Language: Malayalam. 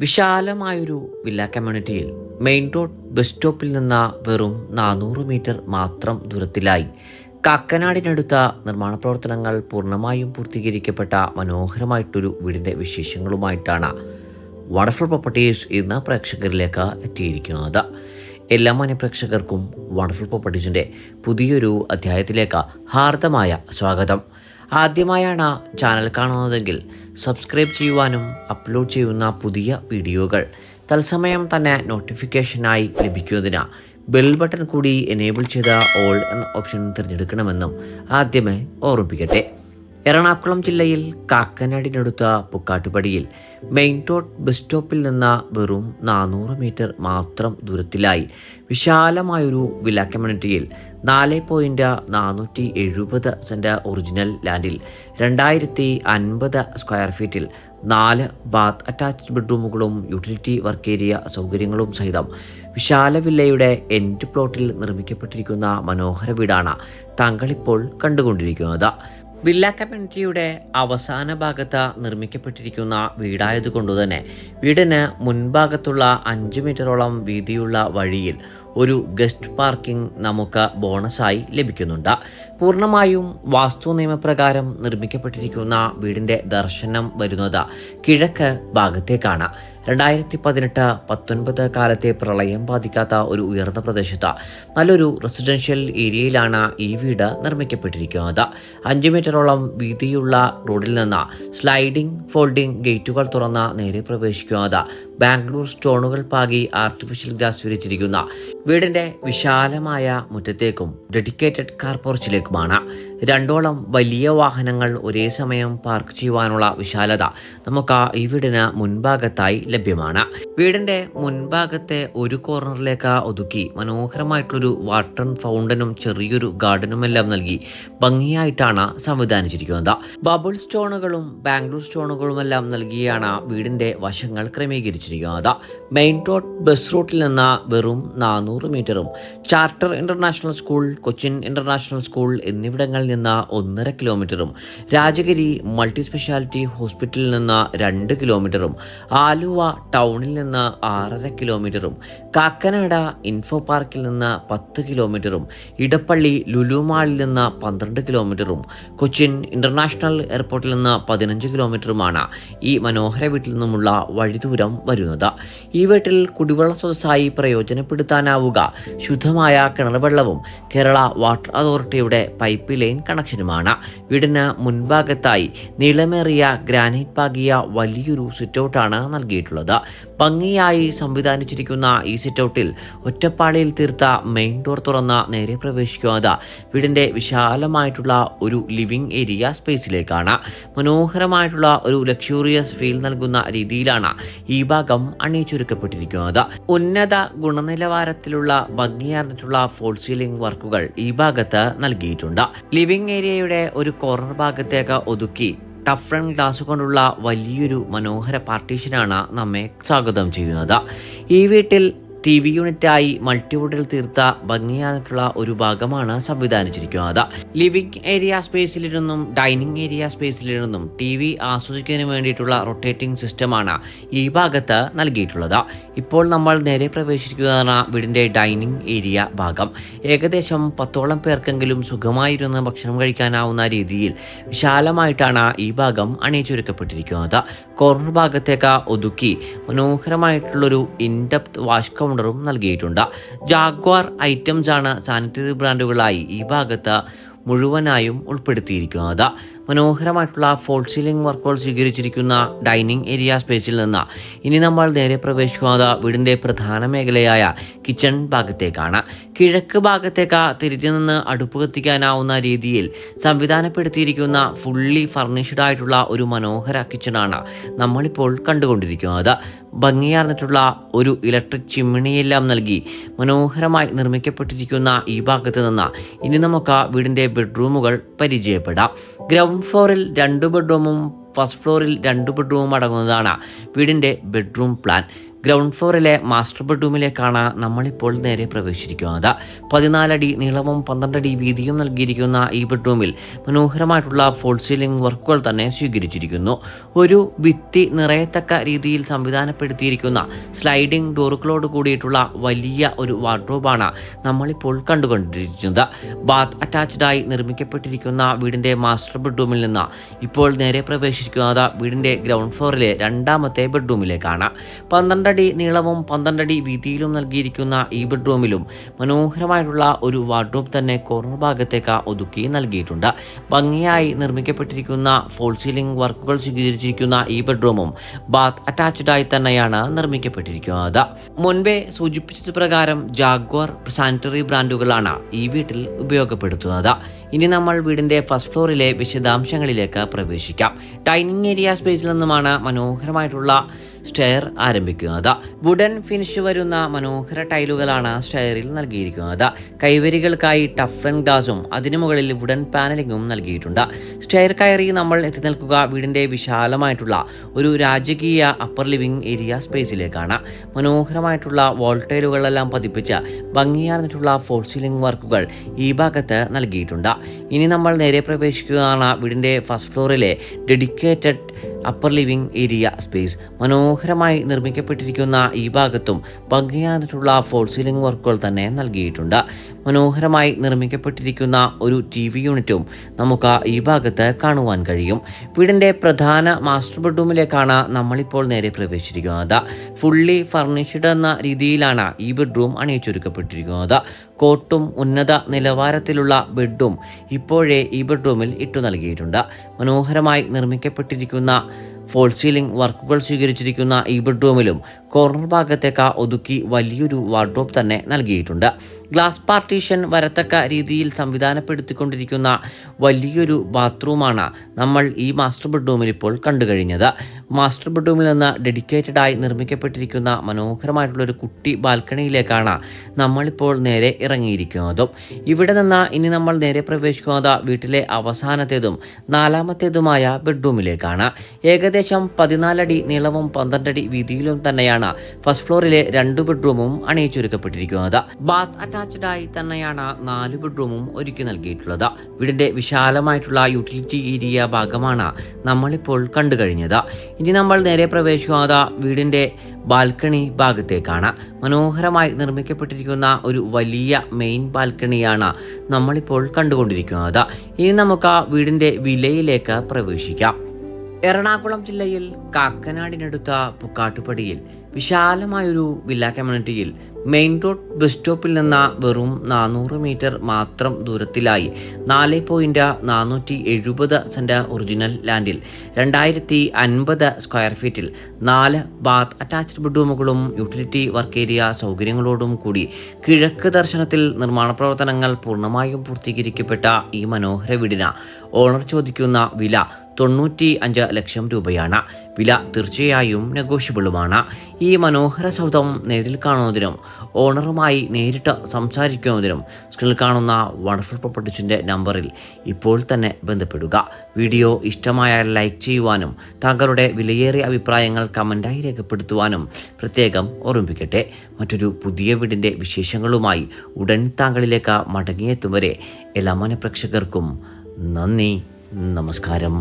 വിശാലമായൊരു വില്ല കമ്മ്യൂണിറ്റിയിൽ മെയിൻ റോഡ് ബസ് സ്റ്റോപ്പിൽ നിന്ന് വെറും നാനൂറ് മീറ്റർ മാത്രം ദൂരത്തിലായി കാക്കനാടിനടുത്ത നിർമ്മാണ പ്രവർത്തനങ്ങൾ പൂർണമായും പൂർത്തീകരിക്കപ്പെട്ട മനോഹരമായിട്ടൊരു വീടിന്റെ വിശേഷങ്ങളുമായിട്ടാണ് വണ്ടർഫുൾ പ്രോപ്പർട്ടീസ് ഇന്ന് പ്രേക്ഷകരിലേക്ക് എത്തിയിരിക്കുന്നത്. എല്ലാ മാന്യ പ്രേക്ഷകർക്കും വണ്ടർഫുൾ പ്രോപ്പർട്ടീസിന്റെ പുതിയൊരു അധ്യായത്തിലേക്ക് ഹാർദമായ സ്വാഗതം. ആദ്യമായാണ് ചാനൽ കാണുന്നതെങ്കിൽ സബ്സ്ക്രൈബ് ചെയ്യുവാനും അപ്ലോഡ് ചെയ്യുന്ന പുതിയ വീഡിയോകൾ തത്സമയം തന്നെ നോട്ടിഫിക്കേഷനായി ലഭിക്കുന്നതിന് ബെൽ ബട്ടൺ കൂടി എനേബിൾ ചെയ്ത ഓൾ എന്ന ഓപ്ഷൻ തിരഞ്ഞെടുക്കണമെന്നും ആദ്യമേ ഓർമ്മിപ്പിക്കട്ടെ. എറണാകുളം ജില്ലയിൽ കാക്കനാടിനടുത്ത പുക്കാട്ടുപടിയിൽ മെയിൻ റോഡ് ബസ് സ്റ്റോപ്പിൽ നിന്ന് വെറും നാനൂറ് മീറ്റർ മാത്രം ദൂരത്തിലായി. വിശാലമായൊരു വില കമ്മ്യൂണിറ്റിയിൽ നാല് പോയിന്റ് നാനൂറ്റി എഴുപത് സെന്റ് ഒറിജിനൽ ലാൻഡിൽ രണ്ടായിരത്തി അൻപത് സ്ക്വയർ ഫീറ്റിൽ നാല് ബാത്ത് അറ്റാച്ച്ഡ് ബെഡ്റൂമുകളും യൂട്ടിലിറ്റി വർക്ക് ഏരിയ സൗകര്യങ്ങളും സഹിതം വിശാല വില്ലയുടെ എൻഡ് പ്ലോട്ടിൽ നിർമ്മിക്കപ്പെട്ടിരിക്കുന്ന മനോഹര വീടാണ് താങ്കളിപ്പോൾ കണ്ടുകൊണ്ടിരിക്കുന്നത്. വില്ല കമ്മ്യൂണിറ്റിയുടെ അവസാന ഭാഗത്ത് നിർമ്മിക്കപ്പെട്ടിരിക്കുന്ന വീടായതുകൊണ്ട് തന്നെ വീടിന് മുൻഭാഗത്തുള്ള അഞ്ച് മീറ്ററോളം വീതിയുള്ള വഴിയിൽ ഒരു ഗസ്റ്റ് പാർക്കിംഗ് നമുക്ക് ബോണസായി ലഭിക്കുന്നുണ്ട്. പൂർണമായും വാസ്തു നിയമപ്രകാരം നിർമ്മിക്കപ്പെട്ടിരിക്കുന്ന വീടിന്റെ ദർശനം വരുന്നത് കിഴക്ക് ഭാഗത്തേക്കാണ്. രണ്ടായിരത്തി പതിനെട്ട് പത്തൊൻപത് കാലത്തെ പ്രളയം ബാധിക്കാത്ത ഒരു ഉയർന്ന പ്രദേശത്ത് നല്ലൊരു റെസിഡൻഷ്യൽ ഏരിയയിലാണ് ഈ വീട് നിർമ്മിക്കപ്പെട്ടിരിക്കുന്നത്. അഞ്ച് മീറ്ററോളം വീതിയുള്ള റോഡിൽ നിന്ന് സ്ലൈഡിംഗ് ഫോൾഡിംഗ് ഗേറ്റുകൾ തുറന്ന് നേരെ പ്രവേശിക്കുന്നത്. ബാംഗ്ലൂർ സ്റ്റോണുകൾ പാകി ആർട്ടിഫിഷ്യൽ ഗ്ലാസ് വിരിച്ചിരിക്കുന്ന വീടിന്റെ വിശാലമായ മുറ്റത്തേക്കും ഡെഡിക്കേറ്റഡ് കാർ പോർച്ചിലേക്കുമാണ് രണ്ടോളം വലിയ വാഹനങ്ങൾ ഒരേ സമയം പാർക്ക് ചെയ്യുവാനുള്ള വിശാലത നമുക്ക് ഈ വീടിന് മുൻഭാഗത്തായി ലഭ്യമാണ്. വീടിന്റെ മുൻഭാഗത്തെ ഒരു കോർണറിലേക്ക് ഒതുക്കി മനോഹരമായിട്ടുള്ളൊരു വാട്ടർ ഫൗണ്ടനും ചെറിയൊരു ഗാർഡനുമെല്ലാം നൽകി ഭംഗിയായിട്ടാണ് സംവിധാനിച്ചിരിക്കുന്നത്. ബബിൾ സ്റ്റോണുകളും ബാംഗ്ലൂർ സ്റ്റോണുകളുമെല്ലാം നൽകിയാണ് വീടിന്റെ വശങ്ങൾ ക്രമീകരിച്ചിരിക്കുന്നത്. മെയിൻ റോഡ് ബസ് റൂട്ടിൽ നിന്ന് വെറും നാനൂറ് മീറ്ററും charter international school Cochin international school എന്നിവിടങ്ങളിൽ നിന്ന് ഒന്നര കിലോമീറ്ററും രാജഗിരി മൾട്ടി സ്പെഷ്യാലിറ്റി ഹോസ്പിറ്റലിൽ നിന്ന് രണ്ട് കിലോമീറ്ററും ആലുവ ടൗണിൽ നിന്ന് ആറര കിലോമീറ്ററും കാക്കനാട ഇൻഫോ പാർക്കിൽ നിന്ന് പത്ത് കിലോമീറ്ററും ഇടപ്പള്ളി ലുലുമാളിൽ നിന്ന് പന്ത്രണ്ട് കിലോമീറ്ററും കൊച്ചിൻ ഇന്റർനാഷണൽ എയർപോർട്ടിൽ നിന്ന് പതിനഞ്ച് കിലോമീറ്ററുമാണ് ഈ മനോഹര വീട്ടിൽ നിന്നുമുള്ള വഴിദൂരം വരുന്നത്. ഈ വീട്ടിൽ കുടിവെള്ള സ്രോതസ്സായി പ്രയോജനപ്പെടുത്താനാവുക. ശുദ്ധമായ കിണർ വെള്ളവും കേരള വാട്ടർ അതോറിറ്റിയുടെ പൈപ്പ് ലൈൻ കണക്ഷനുമാണ്. വീടിന് മുൻഭാഗത്തായി നീളമേറിയ ഗ്രാനൈറ്റ് പാകിയ വലിയൊരു സിറ്റൗട്ടാണ് നൽകിയിട്ടുള്ളത്. ഭംഗിയായി സംവിധാനിച്ചിരിക്കുന്ന ഈ സിറ്റൗട്ടിൽ ഒറ്റപ്പാളിയിൽ തീർത്ത മെയിൻ ഡോർ തുറന്ന നേരെ പ്രവേശിക്കുന്നത് വീടിന്റെ വിശാലമായിട്ടുള്ള ഒരു ലിവിംഗ് ഏരിയ സ്പേസിലേക്കാണ്. മനോഹരമായിട്ടുള്ള ഒരു ലക്ഷൂറിയസ് ഫീൽ നൽകുന്ന രീതിയിലാണ് ഈ ഭാഗം അണിയിച്ചൊരുക്കപ്പെട്ടിരിക്കുന്നത് ഉന്നത ഗുണനിലവാരത്തിലുള്ള ഭംഗിയാർന്നിട്ടുള്ള ഫോൾ സീലിംഗ് വർക്കുകൾ ഈ ഭാഗത്ത് നൽകിയിട്ടുണ്ട്. ലിവിംഗ് ഏരിയയുടെ ഒരു കോർണർ ഭാഗത്തേക്ക് ഒതുക്കി ടഫ് ആൻഡ് ഗ്ലാസ് കൊണ്ടുള്ള വലിയൊരു മനോഹര പാർട്ടീഷനാണ് നമ്മെ സ്വാഗതം ചെയ്യുന്നത്. ഈ വീട്ടിൽ ടി വി യൂണിറ്റായി മൾട്ടിവുഡിൽ തീർത്ത ഭംഗിയായിട്ടുള്ള ഒരു ഭാഗമാണ് സംവിധാനിച്ചിരിക്കുന്നത്. ലിവിംഗ് ഏരിയ സ്പേസിലിരുന്നും ഡൈനിങ് ഏരിയ സ്പേസിലിരുന്നും ടി വി ആസ്വദിക്കുന്നതിന് വേണ്ടിയിട്ടുള്ള റൊട്ടേറ്റിംഗ് സിസ്റ്റമാണ് ഈ ഭാഗത്ത് നൽകിയിട്ടുള്ളത്. ഇപ്പോൾ നമ്മൾ നേരെ പ്രവേശിക്കുന്നതാണ് വീടിന്റെ ഡൈനിങ് ഏരിയ ഭാഗം. ഏകദേശം പത്തോളം പേർക്കെങ്കിലും സുഖമായിരുന്ന് ഭക്ഷണം കഴിക്കാനാവുന്ന രീതിയിൽ വിശാലമായിട്ടാണ് ഈ ഭാഗം അണിയിച്ചൊരുക്കപ്പെട്ടിരിക്കുന്നത്. കോർണർ ഭാഗത്തേക്ക് ഒതുക്കി മനോഹരമായിട്ടുള്ളൊരു ഇൻഡെപ്ത് വാഷ് കൗണ്ടറും നൽകിയിട്ടുണ്ട്. ജാഗ്വാർ ഐറ്റംസ് ആണ് സാനിറ്ററി ബ്രാൻഡുകളായി ഈ ഭാഗത്ത് മുഴുവനായും ഉൾപ്പെടുത്തിയിരിക്കുന്നത്. മനോഹരമായിട്ടുള്ള ഫോൾ സീലിംഗ് വർക്കുകൾ സ്വീകരിച്ചിരിക്കുന്ന ഡൈനിങ് ഏരിയ സ്പേസിൽ നിന്ന് ഇനി നമ്മൾ നേരെ പ്രവേശിക്കുന്നത് വീടിന്റെ പ്രധാന മേഖലയായ കിച്ചൺ ഭാഗത്തേക്കാണ്. കിഴക്ക് ഭാഗത്തേക്ക് തിരിഞ്ഞു നിന്ന് അടുപ്പ് കത്തിക്കാനാവുന്ന രീതിയിൽ സംവിധാനപ്പെടുത്തിയിരിക്കുന്ന ഫുള്ളി ഫർണിഷ്ഡ് ആയിട്ടുള്ള ഒരു മനോഹര കിച്ചണാണ് നമ്മളിപ്പോൾ കണ്ടുകൊണ്ടിരിക്കുന്നത്. ഭംഗിയാർന്നിട്ടുള്ള ഒരു ഇലക്ട്രിക് ചിമ്മിണിയെല്ലാം നൽകി മനോഹരമായി നിർമ്മിക്കപ്പെട്ടിരിക്കുന്ന ഈ ഭാഗത്ത് നിന്ന് ഇനി നമുക്ക് വീടിന്റെ ബെഡ്റൂമുകൾ പരിചയപ്പെടാം. ഗ്രൗണ്ട് ഫ്ലോറിൽ രണ്ട് ബെഡ്റൂമും ഫസ്റ്റ് ഫ്ലോറിൽ രണ്ട് ബെഡ്റൂമും അടങ്ങുന്നതാണ് വീടിന്റെ ബെഡ്റൂം പ്ലാൻ. ഗ്രൗണ്ട് ഫ്ലോറിലെ മാസ്റ്റർ ബെഡ്റൂമിലേക്കാണ് നമ്മളിപ്പോൾ നേരെ പ്രവേശിച്ചിരിക്കുന്നത്. പതിനാലടി നീളവും പന്ത്രണ്ടടി വീതിയും നൽകിയിരിക്കുന്ന ഈ ബെഡ്റൂമിൽ മനോഹരമായിട്ടുള്ള ഫോൾ സീലിംഗ് വർക്കുകൾ തന്നെ സ്വീകരിച്ചിരിക്കുന്നു. ഒരു ഭിത്തി നിറയത്തക്ക രീതിയിൽ സംവിധാനപ്പെടുത്തിയിരിക്കുന്ന സ്ലൈഡിംഗ് ഡോറുകളോട് കൂടിയിട്ടുള്ള വലിയ ഒരു വാർഡ്രോബാണ് നമ്മളിപ്പോൾ കണ്ടുകൊണ്ടിരിക്കുന്നത്. ബാത്ത് അറ്റാച്ച്ഡായി നിർമ്മിക്കപ്പെട്ടിരിക്കുന്ന വീടിന്റെ മാസ്റ്റർ ബെഡ്റൂമിൽ നിന്ന് ഇപ്പോൾ നേരെ പ്രവേശിക്കുന്നത് വീടിന്റെ ഗ്രൗണ്ട് ഫ്ലോറിലെ രണ്ടാമത്തെ ബെഡ്റൂമിലേക്കാണ് പന്ത്രണ്ടടി നീളവും പന്ത്രണ്ടടി വീതിയിലും നൽകിയിരിക്കുന്ന ഈ ബെഡ്റൂമിലും മനോഹരമായിട്ടുള്ള ഒരു വാർഡ്രോബ് തന്നെ കോർണർ ഭാഗത്തേക്ക് ഒതുക്കി നൽകിയിട്ടുണ്ട്. ഭംഗിയായി നിർമ്മിക്കപ്പെട്ടിരിക്കുന്ന ഫോൾ സീലിംഗ് വർക്കുകൾ സ്വീകരിച്ചിരിക്കുന്ന ഈ ബെഡ്റൂമും ബാത്ത് അറ്റാച്ച്ഡായി തന്നെയാണ് നിർമ്മിക്കപ്പെട്ടിരിക്കുന്നത്. മുൻപേ സൂചിപ്പിച്ചത് പ്രകാരം ജാഗ്വർ സാനിറ്ററി ബ്രാൻഡുകളാണ് ഈ വീട്ടിൽ ഉപയോഗപ്പെടുത്തുന്നത്. ഇനി നമ്മൾ വീടിന്റെ ഫസ്റ്റ് ഫ്ലോറിലെ വിശദാംശങ്ങളിലേക്ക് പ്രവേശിക്കാം. ഡൈനിങ് ഏരിയ സ്പേസിൽ നിന്നുമാണ് മനോഹരമായിട്ടുള്ള സ്റ്റെയർ ആരംഭിക്കുന്നത്. വുഡൻ ഫിനിഷ് വരുന്ന മനോഹര ടൈലുകളാണ് സ്റ്റെയറിൽ നൽകിയിരിക്കുന്നത്. കൈവരികൾക്കായി ടഫ് ആൻഡ് ഗ്ലാസും അതിനു മുകളിൽ വുഡൻ പാനലിങ്ങും നൽകിയിട്ടുണ്ട്. സ്റ്റെയർ കയറി നമ്മൾ എത്തി നിൽക്കുക വീടിന്റെ വിശാലമായിട്ടുള്ള ഒരു രാജകീയ അപ്പർ ലിവിംഗ് ഏരിയ സ്പേസിലേക്കാണ് മനോഹരമായിട്ടുള്ള വോൾട്ടൈലുകളെല്ലാം പതിപ്പിച്ച് ഭംഗിയാർന്നിട്ടുള്ള ഫോൾ സീലിംഗ് വർക്കുകൾ ഈ ഭാഗത്ത് നൽകിയിട്ടുണ്ട്. ഇനി നമ്മൾ നേരെ പ്രവേശിക്കുകയാണ് വീടിന്റെ first ഫ്ലോറിലെ dedicated upper living area space മനോഹരമായി നിർമ്മിക്കപ്പെട്ടിരിക്കുന്ന ഈ ഭാഗത്തും ഭംഗിയായിട്ടുള്ള ഫോൾ സീലിംഗ് വർക്കുകൾ തന്നെ നൽകിയിട്ടുണ്ട്. മനോഹരമായി നിർമ്മിക്കപ്പെട്ടിരിക്കുന്ന ഒരു ടി വി യൂണിറ്റും നമുക്ക് ഈ ഭാഗത്ത് കാണുവാൻ കഴിയും. വീടിന്റെ പ്രധാന മാസ്റ്റർ ബെഡ്റൂമിലേക്കാണ് നമ്മളിപ്പോൾ നേരെ പ്രവേശിച്ചിരിക്കുന്നത്. ഫുള്ളി ഫർണിഷ്ഡ് എന്ന രീതിയിലാണ് ഈ ബെഡ്റൂം അണിയിച്ചൊരുക്കപ്പെട്ടിരിക്കുന്നത്. കോട്ടും ഉന്നത നിലവാരത്തിലുള്ള ബെഡും ഇപ്പോഴേ ഈ ബെഡ്റൂമിൽ ഇട്ടു നൽകിയിട്ടുണ്ട്. മനോഹരമായി നിർമ്മിക്കപ്പെട്ടിരിക്കുന്ന ഫോൾ സീലിംഗ് വർക്കുകൾ സ്വീകരിച്ചിരിക്കുന്ന ഈ ബെഡ്റൂമിലും കോർണർ ഭാഗത്തേക്ക് ഒതുക്കി വലിയൊരു വാർഡ്രോബ് തന്നെ നൽകിയിട്ടുണ്ട്. ഗ്ലാസ് പാർട്ടീഷൻ വരത്തക്ക രീതിയിൽ സംവിധാനപ്പെടുത്തിക്കൊണ്ടിരിക്കുന്ന വലിയൊരു ബാത്റൂമാണ് നമ്മൾ ഈ മാസ്റ്റർ ബെഡ്റൂമിൽ ഇപ്പോൾ കണ്ടു കഴിഞ്ഞത് മാസ്റ്റർ ബെഡ്റൂമിൽ നിന്ന് ഡെഡിക്കേറ്റഡ് ആയി നിർമ്മിക്കപ്പെട്ടിരിക്കുന്ന മനോഹരമായിട്ടുള്ളൊരു കുട്ടി ബാൽക്കണിയിലേക്കാണ് നമ്മളിപ്പോൾ നേരെ ഇറങ്ങിയിരിക്കുന്നതും. ഇവിടെ നിന്ന് ഇനി നമ്മൾ നേരെ പ്രവേശിക്കുന്നത് വീട്ടിലെ അവസാനത്തേതും നാലാമത്തേതുമായ ബെഡ്റൂമിലേക്കാണ് ഏകദേശം പതിനാലടി നീളവും പന്ത്രണ്ടടി വീതിയിലും തന്നെയാണ് ഫസ്റ്റ് ഫ്ലോറിലെ രണ്ട് ബെഡ്റൂമും അണിയിച്ചൊരുക്കപ്പെട്ടിരിക്കുന്നത്. ബാത്ത് അറ്റാച്ച്ഡ് ആയി തന്നെയാണ് നാല് ബെഡ്റൂമും ഒരുക്കി നൽകിയിട്ടുള്ളത്. വീടിന്റെ വിശാലമായിട്ടുള്ള യൂട്ടിലിറ്റി ഏരിയ ഭാഗമാണ് നമ്മളിപ്പോൾ കണ്ടു കഴിഞ്ഞത് ഇനി നമ്മൾ നേരെ പ്രവേശിക്കാതെ വീടിന്റെ ബാൽക്കണി ഭാഗത്തേക്കാണ്. മനോഹരമായി നിർമ്മിക്കപ്പെട്ടിരിക്കുന്ന ഒരു വലിയ മെയിൻ ബാൽക്കണിയാണ് നമ്മളിപ്പോൾ കണ്ടുകൊണ്ടിരിക്കുന്നത്. ഇനി നമുക്ക് ആ വീടിന്റെ വിലയിലേക്ക് പ്രവേശിക്കാം. എറണാകുളം ജില്ലയിൽ കാക്കനാടിനടുത്ത പുക്കാട്ടുപടിയിൽ വിശാലമായൊരു വില്ല കമ്മ്യൂണിറ്റിയിൽ മെയിൻ റോഡ് ബസ് സ്റ്റോപ്പിൽ നിന്ന് വെറും നാനൂറ് മീറ്റർ മാത്രം ദൂരത്തിലായി നാല് പോയിന്റ് നാനൂറ്റി എഴുപത് സെന്റ് ഒറിജിനൽ ലാൻഡിൽ രണ്ടായിരത്തി അൻപത് സ്ക്വയർ ഫീറ്റിൽ നാല് ബാത്ത് അറ്റാച്ച്ഡ് ബെഡ്റൂമുകളും യൂട്ടിലിറ്റി വർക്ക് ഏരിയ സൗകര്യങ്ങളോടും കൂടി കിഴക്ക് ദർശനത്തിൽ നിർമ്മാണ പ്രവർത്തനങ്ങൾ പൂർണമായും പൂർത്തീകരിക്കപ്പെട്ട ഈ മനോഹര വീടിന് ഓണർ ചോദിക്കുന്ന വില തൊണ്ണൂറ്റി അഞ്ച് ലക്ഷം രൂപയാണ്. വില തീർച്ചയായും നെഗോഷ്യബിളുമാണ്. ഈ മനോഹര സൗധം നേരിൽ കാണുന്നതിനും ഓണറുമായി നേരിട്ട് സംസാരിക്കുന്നതിനും സ്ക്രീനിൽ കാണുന്ന വണ്ടർഫുൾ പ്രോപ്പർട്ടീസിന്റെ നമ്പറിൽ ഇപ്പോൾ തന്നെ ബന്ധപ്പെടുക. വീഡിയോ ഇഷ്ടമായാൽ ലൈക്ക് ചെയ്യുവാനും താങ്കളുടെ വിലയേറിയ അഭിപ്രായങ്ങൾ കമന്റായി രേഖപ്പെടുത്തുവാനും പ്രത്യേകം ഓർമ്മിപ്പിക്കട്ടെ. മറ്റൊരു പുതിയ വീടിന്റെ വിശേഷങ്ങളുമായി ഉടൻ താങ്കളിലേക്ക് മടങ്ങിയെത്തും വരെ എല്ലാ മനഃപ്രേക്ഷകർക്കും നന്ദി. നമസ്കാരം.